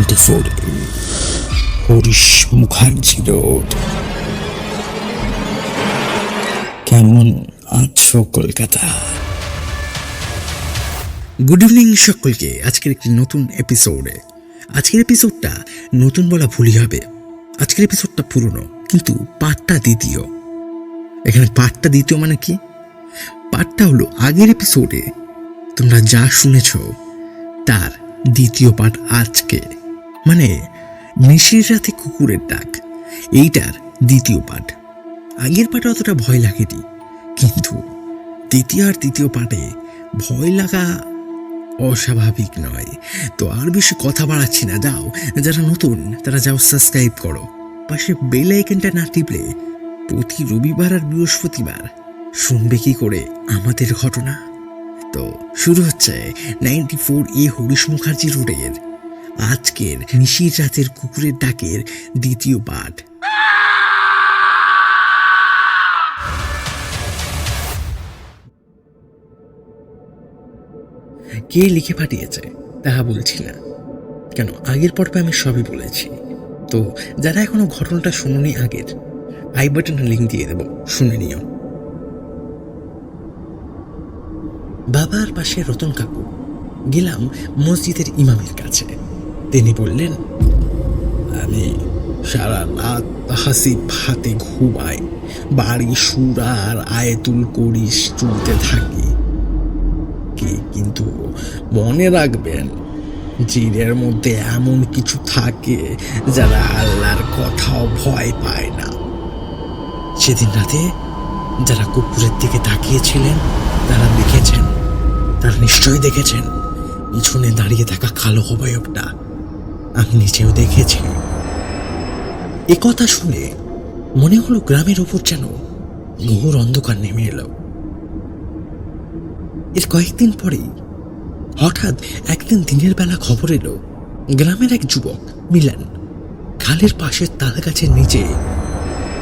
Ninety four Harish Mukherjee road. কেমন আছো Kolkata? Good evening সকলকে, আজকের একটি নতুন এপিসোডে আজকের এপিসোডটা নতুন বলা ভুলই হবে। আজকের এপিসোডটা পুরনো, কিন্তু পার্টটা দ্বিতীয়। এখানে পার্টটা দ্বিতীয় মানে কি? পার্টটা হলো আগের এপিসোডে তোমরা যা শুনেছ, তার দ্বিতীয় পার্ট আজকে। মানে নিশির রাতে কুকুরের ডাক। এইটার দ্বিতীয় পার্ট আগের পার্টে অতটা ভয় লাগেনি, কিন্তু দ্বিতীয় আর তৃতীয় পার্টে ভয় লাগা অস্বাভাবিক নয়। তো আর বেশি কথা বাড়াচ্ছি না, যাও। যারা নতুন, তারা যাও সাবস্ক্রাইব করো। পাশে বেল আইকনটা না টিপলে প্রতি রবিবার আর বৃহস্পতিবার শুনবে কি করে আমাদের ঘটনা? তো শুরু হচ্ছে নাইনটি ফোর এ হরিশ মুখার্জি রোডের আজকের নিশির রাতের কুকুরের ডাকের দ্বিতীয় পাঠ। কে লিখে পাঠিয়েছে, তাহা বলছি না। কেন, আগের পর্বে আমি সবই বলেছি। তো, যারা এখনও ঘটনাটা শুনুনি আগের, আই বাটনে লিঙ্ক দিয়ে দেবো, শুনে নিও। বাবার পাশে রতন কাকু, গেলাম মসজিদের ইমামের কাছে। তিনি বললেন, আমি সারা রাত হাসি ভাতে ঘুমাই, বাড়ি সুরা আর আয়তুল করিস চলতে থাকি। কি কিন্তু মনে রাখবেন, জিনের মধ্যে এমন কিছু থাকে যারা আল্লাহর কথাও ভয় পায় না। সেদিন রাতে যারা কুকুরের দিকে তাকিয়েছিলেন, তারা দেখেছেন, তারা নিশ্চয়ই দেখেছেন, পিছনে দাঁড়িয়ে থাকা কালো অবয়বটা। আমি নিজেও দেখেছি। এ কথা শুনে মনে হলো গ্রামের ওপর যেন ঘোর অন্ধকার নেমে এলো। এর কয়েকদিন পরেই হঠাৎ একদিন দিনের বেলা খবর এলো, গ্রামের এক যুবক, মিলান, খালের পাশের তাল গাছের নিচে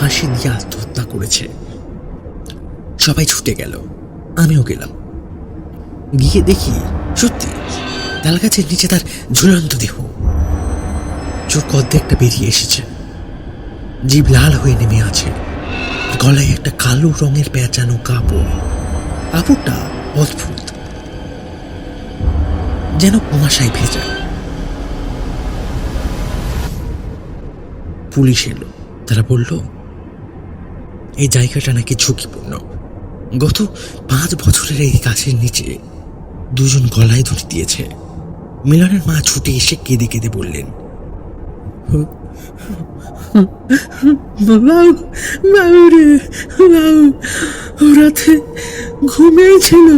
ফাঁসি দিয়ে আত্মহত্যা করেছে। সবাই ছুটে গেল, আমিও গেলাম। গিয়ে দেখি সত্যি তাল গাছের নিচে তার ঝুলন্ত দেহ। চোখ অর্ধেকটা বেরিয়ে এসেছে। জীব লাল হয়ে নেমে আছে। গলায় একটা কালো রঙের পেঁচানো কাপড়। কাপড়টা অদ্ভুত। যেন কুমাশায় ভেজা। পুলিশ এলো। তারা বলল, এই জায়গাটা নাকি ঝুঁকিপূর্ণ। গত পাঁচ বছরের এই গাছের নিচে দুজন গলায় ধরে দিয়েছে। মিলনের মা ছুটে এসে কেঁদে কেঁদে বললেন বাবু বাবু রে রাতে ঘুমিয়েছিল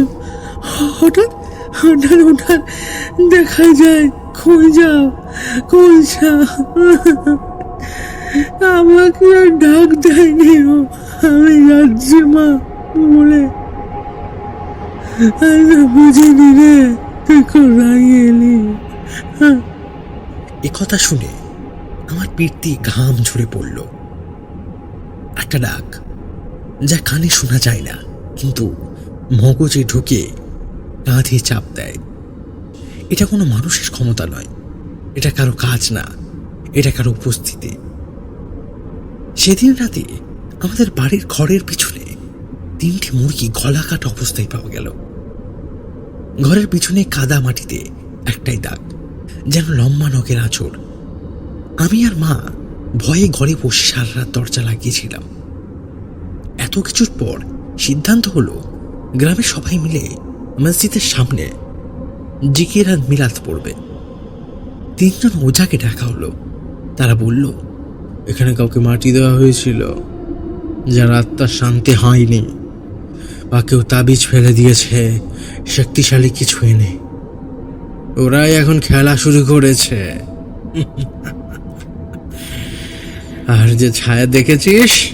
হঠাৎ হঠাৎ হঠাৎ দেখা যায়, কই যাও, কই আমাকে আর ডাক দেয়নি ও। আমি যাচ্ছি মা, বলে। বুঝিনি রে, তুই কোথায় এলি। এ কথা শুনে আমার পিঠ দিয়ে ঘাম ঝরে পড়ল। একটা ডাক, যা কানে শোনা যায় না, কিন্তু মগজে ঢুকে কাঁধে চাপ দেয়। এটা কোনো মানুষের ক্ষমতা নয়। এটা কারও কাজ না, এটা কারও উপস্থিতি। সেদিন রাতে আমাদের বাড়ির ঘরের পিছনে তিনটি মুরগি গলা কাটা অবস্থায় পাওয়া গেল। ঘরের পিছনে কাদা মাটিতে একটাই দাগ, যেন লম্বা নখের আঁচড় আমি আর মা ভয়ে ঘরে বসে সারা রাত দরজা লাগিয়েছিলাম। এত কিছুর পর সিদ্ধান্ত হলো গ্রামের সবাই মিলে মসজিদের সামনে জিকির আর মিলাদ পড়বে। তিনজন ওঝাকে ডাকা হলো। তারা বলল, এখানে কাউকে মাটি দেওয়া হয়েছিল, যার আত্মার শান্তি হয়নি বা কেউ তাবিজ ফেলে দিয়েছে, শক্তিশালী কিছু এনে ওরাই এখন খেলা শুরু করেছে। আর যে ছায়া দেখেছিস,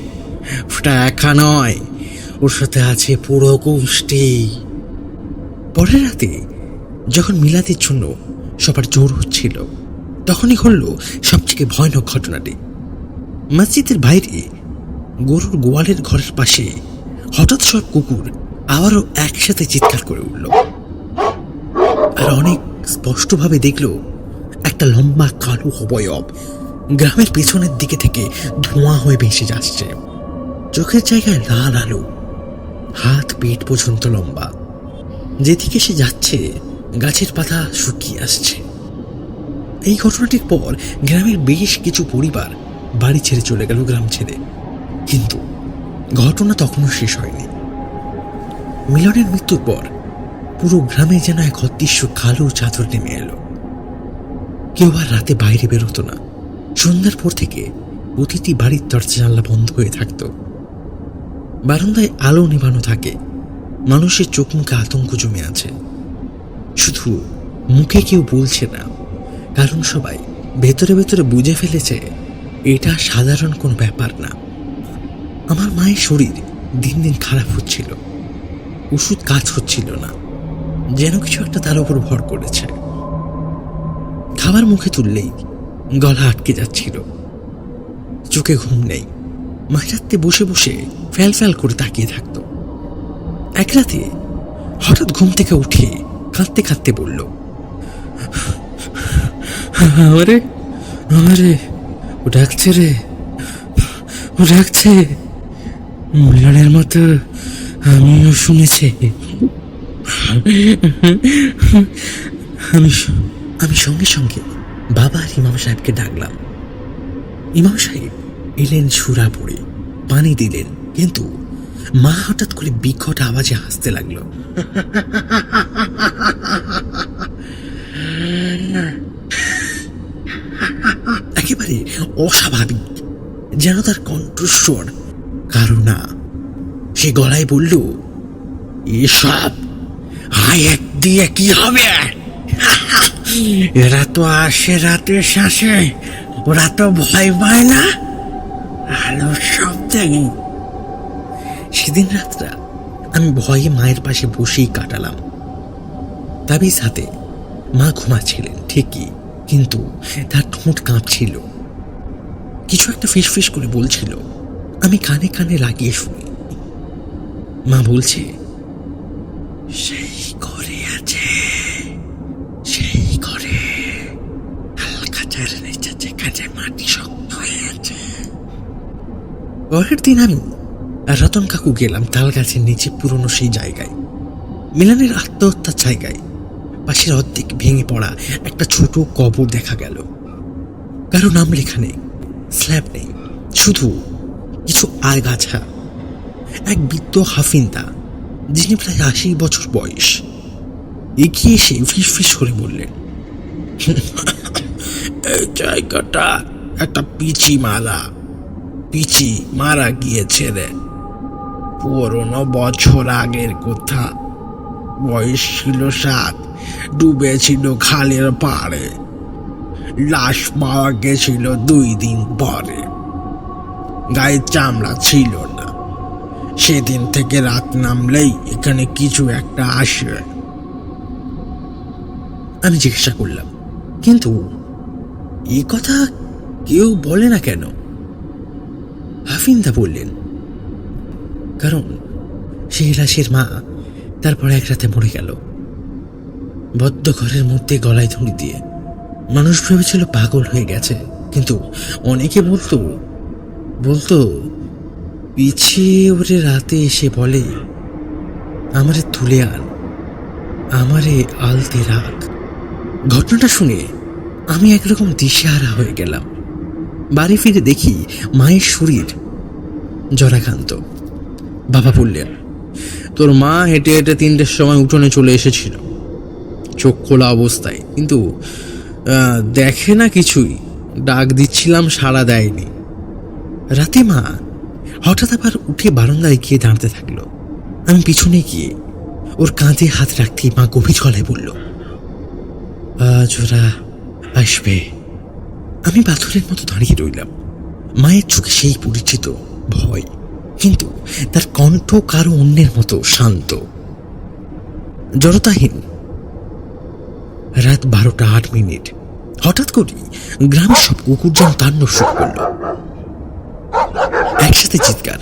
ওটা একা নয়। ওর সাথে আছে পুরো গোষ্ঠী পরের রাতে যখন মিলাদের জন্য সবার জোর হচ্ছিল, তখনই ঘটল সবথেকে ভয়ানক ঘটনাটি। মসজিদের বাইরে গরুর গোয়ালের ঘরের পাশে হঠাৎ সব কুকুর আবারও একসাথে চিৎকার করে উঠল। আর অনেক স্পষ্টভাবে দেখল একটা লম্বা কালো অবয়ব গ্রামের পেছনের দিকে থেকে ধোঁয়া হয়ে ভেসে যাচ্ছে। চোখের জায়গায় লাল আলো। হাত পেট পর্যন্ত লম্বা। যেদিকে সে যাচ্ছে, গাছের পাতা শুকিয়ে আসছে। এই ঘটনাটির পর গ্রামের বেশ কিছু পরিবার বাড়ি ছেড়ে চলে গেল গ্রাম ছেড়ে। কিন্তু ঘটনা তখনও শেষ হয়নি। মিলনের মৃত্যুর পর পুরো গ্রামে যেন এক অদৃশ্য কালো চাদর নেমে এলো। কেউ আর রাতে বাইরে বেরোতো না। সন্ধ্যার পর থেকে প্রতিটি বাড়ির দরজা জানলা বন্ধ হয়ে থাকতো। বারান্দায় আলো নেভানো থাকে। মানুষের চোখ মুখে আতঙ্ক জমে আছে। শুধু মুখে কেউ বলছে না, কারণ সবাই ভেতরে ভেতরে বুঝে ফেলেছে এটা সাধারণ কোনো ব্যাপার না। আমার মায়ের শরীর দিন দিন খারাপ হচ্ছিল। ওষুধ কাজ হচ্ছিল না, যেন কিছু একটা তার উপর ভর করেছে। খাবার মুখে তুললেই গলা আটকে যাচ্ছিল। চোখে ঘুম নেই। মাঝরাতে বসে বসে ফ্যাল ফ্যাল করে তাকিয়ে থাকতো। এক রাতে হঠাৎ ঘুম থেকে উঠে কাঁদতে কাঁদতে বলল আমারে ও ডাকছে রে, ও ডাকছে। মিলনের মতো আমিও শুনেছি। আমি আমি সঙ্গে সঙ্গে বাবা আর ইমাম সাহেবকে ডাকলাম। ইমাম সাহেব এলেন সুরা পড়ে পানি দিলেন, কিন্তু মা হঠাৎ করে বিকট আওয়াজে হাসতে লাগল। একেবারে অস্বাভাবিক, যেন তার কণ্ঠস্বর কারও না। সে গলায় বলল, এসব হায়ের দিয়ে কি হবে? এরা তো আসে, রাতে শ্বাসে ওরা তো ভয় পায় না। আলোর শব্দে সেদিন রাতটা আমি ভয়ে মায়ের পাশে বসেই কাটালাম। তাবিজ হাতে মা ঘুমাচ্ছিলেন, ঠিকই, কিন্তু তার ঠোঁট কাঁপছিল। কিছু একটা ফিস করে বলছিল। আমি কানে কানে লাগিয়ে শুনি। মা বলছে, সেই ঘরে পরের দিন আমি রতন কাকু গেলাম তাল গাছের নিচে পুরনো সেই জায়গায়। মিলানের আত্মহত্যার জায়গায়। পাশের অর্ধেক ভেঙে পড়া একটা ছোট কবর দেখা গেল। কারও নাম লেখা নেই, স্ল্যাব নেই, শুধু কিছু আগাছা। এক বৃদ্ধ হাফিন্দা যিনি প্রায় আশি বছর বয়স, এগিয়ে এসে ফিস ফিস করে বললেন জায়গাটা একটা পিচি মারা পিচি মারা গিয়েছে রে। পুরনো বছর আগের কথা, বয়স ছিল সাত, ডুবেছিল খালের পাড়ে। লাশ পাওয়া গেছিল দুই দিন পরে। গায়ে চামড়া ছিল না। সেদিন থেকে রাত নামলেই এখানে কিছু একটা আসে। আমি জিজ্ঞাসা করলাম, কিন্তু এই কথা কেউ বলে না কেন? হাফিন্দা বললেন, কারণ লাশের মা তারপরে এক রাতে মরে গেল। বদ্ধ ঘরের মধ্যে গলায় ধুড়ি দিয়ে মানুষ ভেবেছিল পাগল হয়ে গেছে, কিন্তু অনেকে বলতো বলতো পিছিয়ে ওরে রাতে এসে বলে, আমারে তুলে আন, আমারে আলতে রাখ। ঘটনাটা শুনে আমি একরকম দিশেহারা হয়ে গেলাম। বাড়ি ফিরে দেখি মায়ের শরীর জরাক্রান্ত। বাবা বললেন, তোর মা হেঁটে হেঁটে তিনটের সময় উঠোনে চলে এসেছিল। চোখ খোলা অবস্থায়। কিন্তু দেখে না কিছুই। ডাক দিচ্ছিলাম, সাড়া দেয়নি। রাতে মা হঠাৎ আবার উঠে বারান্দায় গিয়ে দাঁড়াতে থাকল। আমি পিছনে গিয়ে ওর কাঁধে হাত রাখতেই মা গভীর গলায় বলল, আজ ওরা আসবে। আমি পাথরের মতো দাঁড়িয়ে রইলাম। মায়ের চোখে সেই পরিচিত ভয়, কিন্তু তার কণ্ঠ কারও অন্যের মতো শান্ত। জড়তাহীন। রাত বারোটা আট মিনিট। হঠাৎ করেই গ্রামের সব কুকুর যেন তাণ্ডব শুরু করল। একসাথে চিৎকার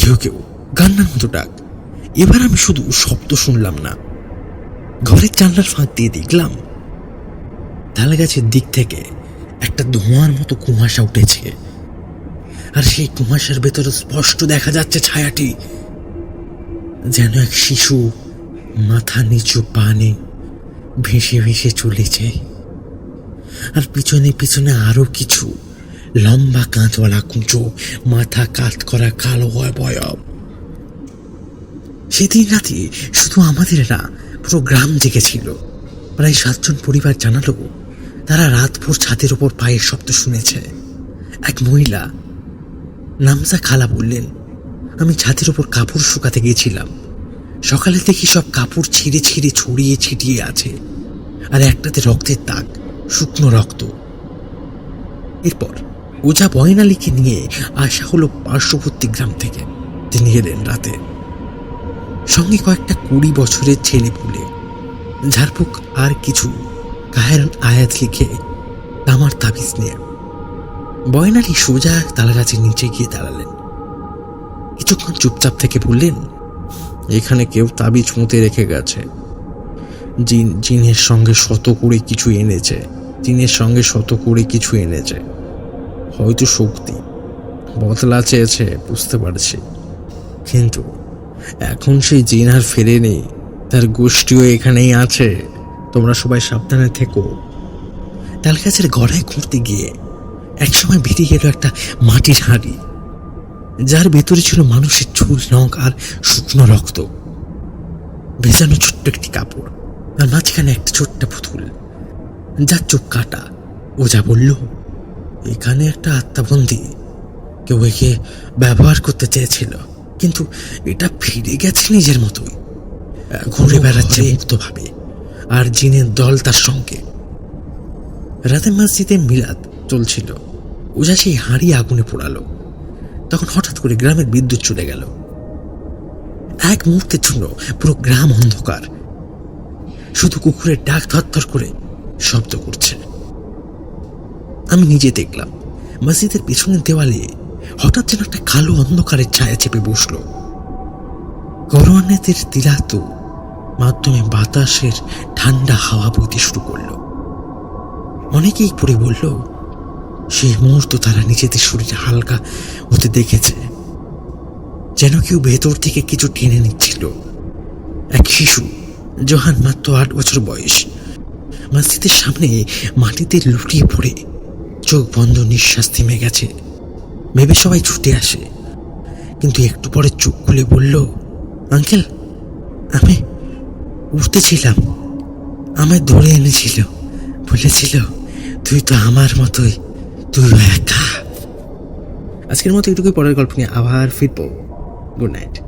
কেউ কেউ কান্নার মতো ডাক। এবার আমি শুধু শব্দ শুনলাম না। ঘরের জানলার ফাঁক দিয়ে দেখলাম তাল গাছের দিক থেকে একটা ধোঁয়ার মতো কুয়াশা উঠেছে। আর সেই কুয়াশার ভেতরে স্পষ্ট দেখা যাচ্ছে ছায়াটি। যেন এক শিশু মাথা নিচু পানে ভেসে ভেসে চলেছে। আর পিছনে পিছনে আরও কিছু লম্বা কাঁচওয়ালা কুঁচো, মাথা কাত করা কালো হয় বয়ব সেদিন রাতে শুধু আমাদের না, পুরো গ্রাম জেগেছিল। প্রায় সাতজন পরিবার জানালো তারা রাতভর ছাদের ওপর পায়ের শব্দ শুনেছে। এক মহিলা নামসা খালা বললেন, আমি ছাদের ওপর কাপড় শুকাতে গিয়েছিলাম সকালে দেখি সব কাপড় ছিঁড়ে ছিঁড়ে ছড়িয়ে ছিটিয়ে আছে, আর একটাতে রক্তের দাগ, শুকনো রক্ত। এরপর ওঝা বয়নালীকে নিয়ে আসা হলো পার্শ্ববর্তী গ্রাম থেকে। তিনি এলেন রাতে। সঙ্গে কয়েকটা কুড়ি বছরের ছেলে পুলে ঝাড়ফুক আর কিছু গায়ের আয়াত লিখে তামার তাবিজ নিয়ে। বয়নালী সোজা তালগাছের নিচে গিয়ে দাঁড়ালেন। কিছুক্ষণ চুপচাপ থেকে বললেন, এখানে কেউ তাবিজ মুতে রেখে গেছে। জিন, জিনের সঙ্গে শত করে কিছু এনেছে। জিনের সঙ্গে শত করে কিছু এনেছে। হয়তো শক্তি বদলা চেয়েছে, বুঝতে পারছি। কিন্তু এখন সেই জিন আর ফেরেনি। তার গোষ্ঠীও এখানেই আছে। তোমরা সবাই সাবধানে থেকো। তালগাছের গড়ায় ঘুরতে গিয়ে একসময় বেরিয়ে গেল একটা মাটির হাঁড়ি যার ভেতরে ছিল মানুষের চুল নখ আর শুকনো রক্ত। ভেজানো ছোট্ট একটি কাপড় আর মাঝখানে একটা ছোট্ট পুতুল যার চোখ কাটা। ও যা বলল এখানে একটা আত্মাবন্দি কেউ একে ব্যবহার করতে চেয়েছিল কিন্তু এটা ফিরে গেছে নিজের মতোই। ঘুরে বেড়াচ্ছে মুক্তভাবে আর জিনের দল তার সঙ্গে। রাতে মসজিদে মিলাদ চলছিল। ওঝা সেই হাঁড়ি আগুনে পোড়ালো। তখন হঠাৎ করে গ্রামের বিদ্যুৎ চলে গেল। এক মুহূর্তের জন্য পুরো গ্রাম অন্ধকার। শুধু কুকুরের ডাক থরথর করে শব্দ করছে। আমি নিজে দেখলাম, মসজিদের পিছনের দেওয়ালে হঠাৎ যেন একটা কালো অন্ধকারের ছায়া চেপে বসল। করোয়ানেদের তিলাত মাধ্যমে বাতাসের ঠান্ডা হাওয়া বইতে শুরু করল। অনেকেই পড়ে বলল সেই মুহূর্ত তারা নিজেদের শরীরে হালকা হতে দেখেছে। যেন কেউ ভেতর থেকে কিছু টেনে নিচ্ছিল। এক শিশু, জোহান মাত্র আট বছর বয়স, মসজিদের সামনে মাটিতে লুটিয়ে পড়ে, চোখ বন্ধ নিঃশ্বাস থেমে গেছে। ভেবে সবাই ছুটে আসে, কিন্তু একটু পরে চোখ খুলে বলল, আঙ্কেল, আমি উঠতেছিলাম। আমায় ধরে এনেছিল। বলেছিল, তুই তো আমার মতোই, তুই একা। আজকের মতো এটুকুই, পরের গল্প নিয়ে আবার ফিরবো। Good night.